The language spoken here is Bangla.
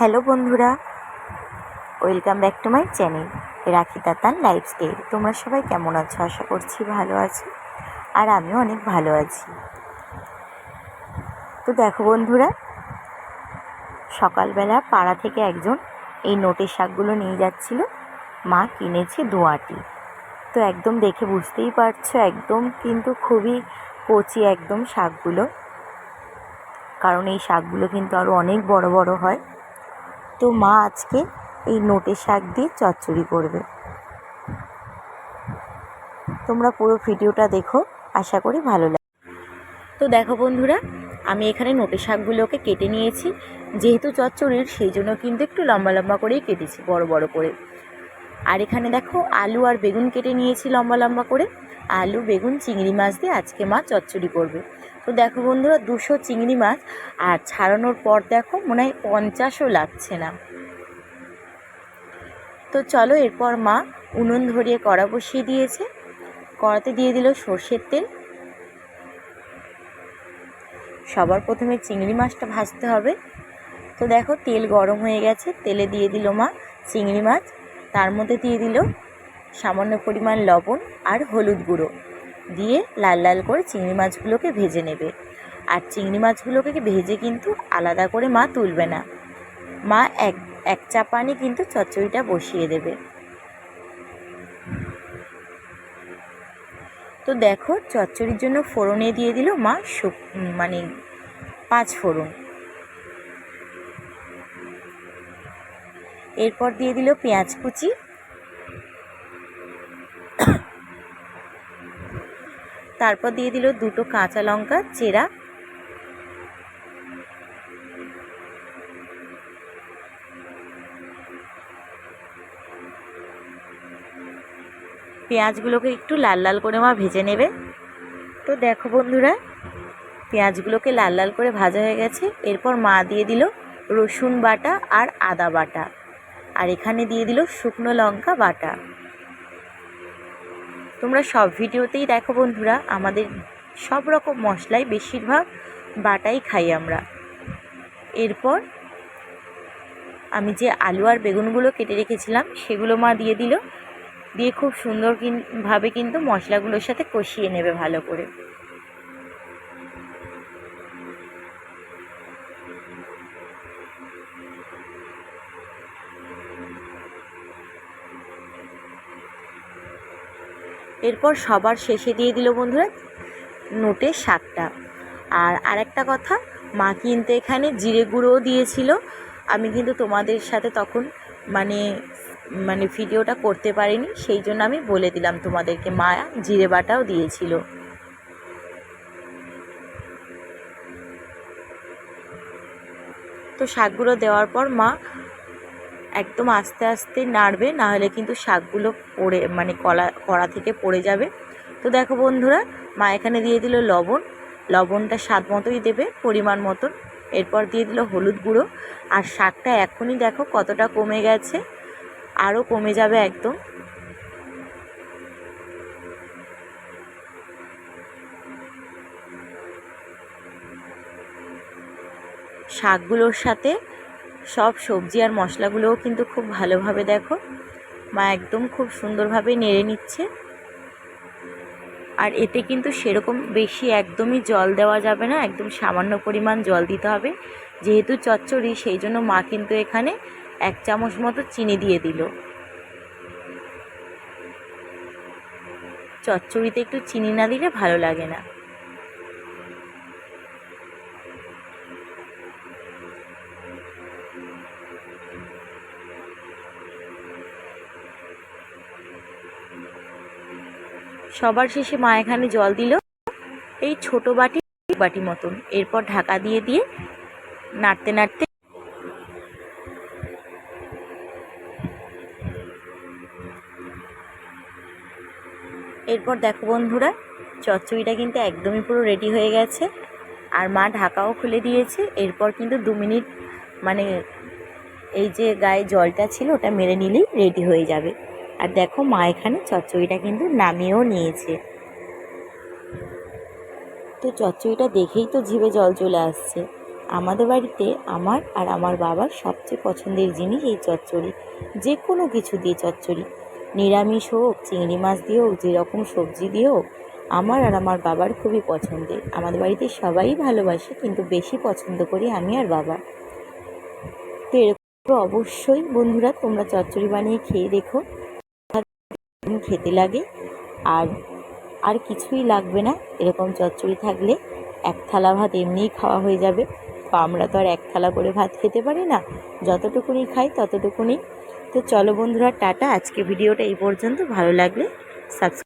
হ্যালো বন্ধুরা, welcome back to my channel Rakhi Tatan lifestyle. তোমরা সবাই কেমন আছো? আশা করছি ভালো আছো আর আমিও অনেক ভালো আছি। তো দেখো বন্ধুরা, সকালবেলা পাড়া থেকে একজন এই নোটের শাকগুলো নিয়ে যাচ্ছিল। মা কিনেছে দোয়াটি তো একদম দেখে বুঝতেই পারছ, একদম কিন্তু খুবই কচি একদম শাকগুলো। কারণ এই শাকগুলো কিন্তু আরও অনেক বড় বড় হয়। তো মা আজকে এই নোটে শাক দিয়ে চচ্চড়ি করবে। তোমরা পুরো ভিডিওটা দেখো, আশা করি ভালো লাগে তো দেখো বন্ধুরা, আমি এখানে নোটে শাকগুলোকে কেটে নিয়েছি। যেহেতু চচ্চড়ির, সেই জন্য কিন্তু একটু লম্বা লম্বা করেই কেটেছি, বড় বড় করে। আর এখানে দেখো আলু আর বেগুন কেটে নিয়েছি লম্বা লম্বা করে। আলু, বেগুন, চিংড়ি মাছ দিয়ে আজকে মা চচ্চড়ি করবে। তো দেখো বন্ধুরা, দুশো চিংড়ি মাছ আর ছাড়ানোর পর দেখো মনে হয় পঞ্চাশও লাগছে না। তো চলো এরপর মা উনুন ধরিয়ে কড়া বসিয়ে দিয়েছে। কড়াতে দিয়ে দিল সর্ষের তেল। সবার প্রথমে চিংড়ি মাছটা ভাজতে হবে। তো দেখো তেল গরম হয়ে গেছে, তেলে দিয়ে দিল মা চিংড়ি মাছ। তার মধ্যে দিয়ে দিল সামান্য পরিমাণ লবণ আর হলুদ গুঁড়ো। দিয়ে লাল লাল করে চিংড়ি মাছগুলোকে ভেজে নেবে। আর চিংড়ি মাছগুলোকে ভেজে কিন্তু আলাদা করে মা তুলবে না। মা এক এক চাপ পানি কিন্তু চচ্চড়িটা বসিয়ে দেবে। তো দেখো, চচ্চড়ির জন্য ফোড়নে দিয়ে দিল মা মানে পাঁচ ফোড়ন। এরপর দিয়ে দিল পেঁয়াজ কুচি। তারপর দিয়ে দিল দুটো কাঁচা লঙ্কা, চেরা। পেঁয়াজগুলোকে একটু লাল লাল করে মা ভেজে নেবে। তো দেখো বন্ধুরা, পেঁয়াজগুলোকে লাল লাল করে ভাজা হয়ে গেছে। এরপর মা দিয়ে দিল রসুন বাটা আর আদা বাটা। আর এখানে দিয়ে দিল শুকনো লঙ্কা বাটা। তোমরা সব ভিডিওতেই দেখো বন্ধুরা, আমাদের সব রকম মশলাই বেশিরভাগ বাটাই খাই আমরা। এরপর আমি যে আলু আর বেগুনগুলো কেটে রেখেছিলাম, সেগুলো মা দিয়ে দিল। দিয়ে খুব সুন্দর ভাবে কিন্তু মশলাগুলোর সাথে কষিয়ে নেবে ভালো করে। এরপর সবার শেষে দিয়ে দিল বন্ধুরা নোটের শাকটা আর আরেকটা কথা, মা কিন্তু এখানে জিরে গুঁড়োও দিয়েছিল। আমি কিন্তু তোমাদের সাথে তখন মানে মানে ভিডিওটা করতে পারিনি, সেই জন্য আমি বলে দিলাম তোমাদেরকে, মা জিরে বাটাও দিয়েছিল। তো শাকগুলো দেওয়ার পর মা একদম আস্তে আস্তে নাড়বে না হলে কিন্তু শাকগুলো পড়ে মানে কলা, কড়া থেকে পড়ে যাবে। তো দেখো বন্ধুরা, মা এখানে দিয়ে দিল লবণ। লবণটা স্বাদ মতোই দেবে, পরিমাণ মতন। এরপর দিয়ে দিল হলুদ গুঁড়ো। আর শাকটা এখনই দেখো কতটা কমে গেছে। আরও কমে যাবে একদম। শাকগুলোর সাথে সব সবজি আর মশলাগুলোও কিন্তু খুব ভালোভাবে দেখো। মা একদম খুব সুন্দরভাবে নেড়ে নিচ্ছে। আর এতে কিন্তু সেরকম বেশি একদমই জল দেওয়া যাবে না, একদম সামান্য পরিমাণ জল দিতে হবে। যেহেতু চচ্চড়ি, সেই জন্য মা কিন্তু এখানে এক চামচ মতো চিনি দিয়ে দিল। চচ্চড়িতে একটু চিনি না দিলে ভালো লাগে না। সবার শেষে মা এখানে জল দিল। এই ছোট বাটি বাটি মতন। এরপর ঢাকা দিয়ে দিয়ে নাড়তে নাড়তে এরপর দেখো বন্ধুরা, চচ্চড়িটা কিন্তু একদমই পুরো রেডি হয়ে গেছে। আর মা ঢাকাও খুলে দিয়েছে। এরপর কিন্তু দু মিনিট মানে এই যে গায়ে জলটা ছিল, ওটা মেরে নিলেই রেডি হয়ে যাবে। আর দেখো মা এখানে চচ্চড়িটা কিন্তু নামিয়েও নিয়েছে। তো চচ্চড়িটা দেখেই তো জিভে জল চলে আসছে। আমাদের বাড়িতে আমার আর আমার বাবার সবচেয়ে পছন্দের জিনিস এই চচ্চড়ি। যে কোনো কিছু দিয়ে চচ্চড়ি। নিরামিষ হোক, চিংড়ি মাছ দিয়ে হোক, যেরকম সবজি দিয়ে হোক, আমার আর আমার বাবার খুবই পছন্দের। আমাদের বাড়িতে সবাই ভালোবাসে, কিন্তু বেশি পছন্দ করি আমি আর বাবা। তো এরকম অবশ্যই বন্ধুরা তোমরা চচ্চড়ি বানিয়ে খেয়ে দেখো। খেতে লাগে। আর আর কিছুই লাগবে না। এরকম চচ্চড়ি থাকলে এক থালা ভাত এমনিই খাওয়া হয়ে যাবে। তো আমরা তো আর এক থালা করে ভাত খেতে পারি না। যতটুকুনি খাই ততটুকুনি। তো চলো বন্ধুরা, টাটা। আজকে ভিডিওটা এই পর্যন্ত। ভালো লাগলে সাবস্ক্রাইব